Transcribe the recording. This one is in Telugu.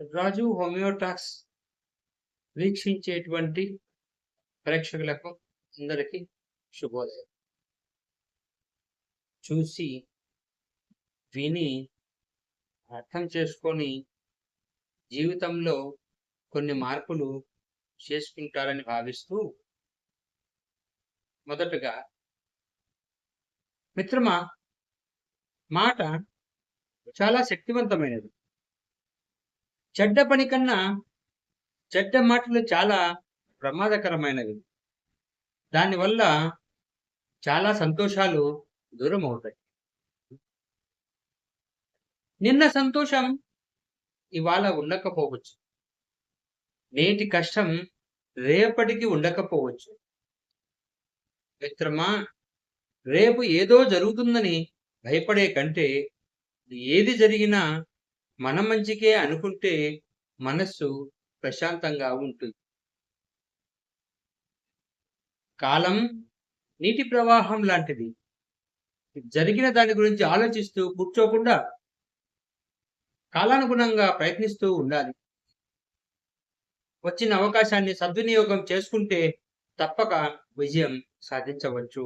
రాజు హోమియోటాక్స్ వీక్షించేటువంటి ప్రేక్షకులకు అందరికీ శుభోదయం. చూసి విని అర్థం చేసుకొని జీవితంలో కొన్ని మార్పులు చేసుకుంటారని భావిస్తూ మొదటగా మిత్రమా మాట చాలా శక్తివంతమైనది. చెడ్డ పని కన్నా చెడ్డ మాటలు చాలా ప్రమాదకరమైనవి. దానివల్ల చాలా సంతోషాలు దూరం అవుతాయి నిన్న సంతోషం ఇవాళ ఉండకపోవచ్చు. నేటి కష్టం రేపటికి ఉండకపోవచ్చు. మిత్రమా రేపు ఏదో జరుగుతుందని భయపడే కంటే ఏది జరిగినా మన మంచికే అనుకుంటే మనస్సు ప్రశాంతంగా ఉంటుంది. కాలం నీటి ప్రవాహం లాంటిది. జరిగిన దాని గురించి ఆలోచిస్తూ కూర్చోకుండా కాలానుగుణంగా ప్రయత్నిస్తూ ఉండాలి. వచ్చిన అవకాశాన్ని సద్వినియోగం చేసుకుంటే తప్పక విజయం సాధించవచ్చు.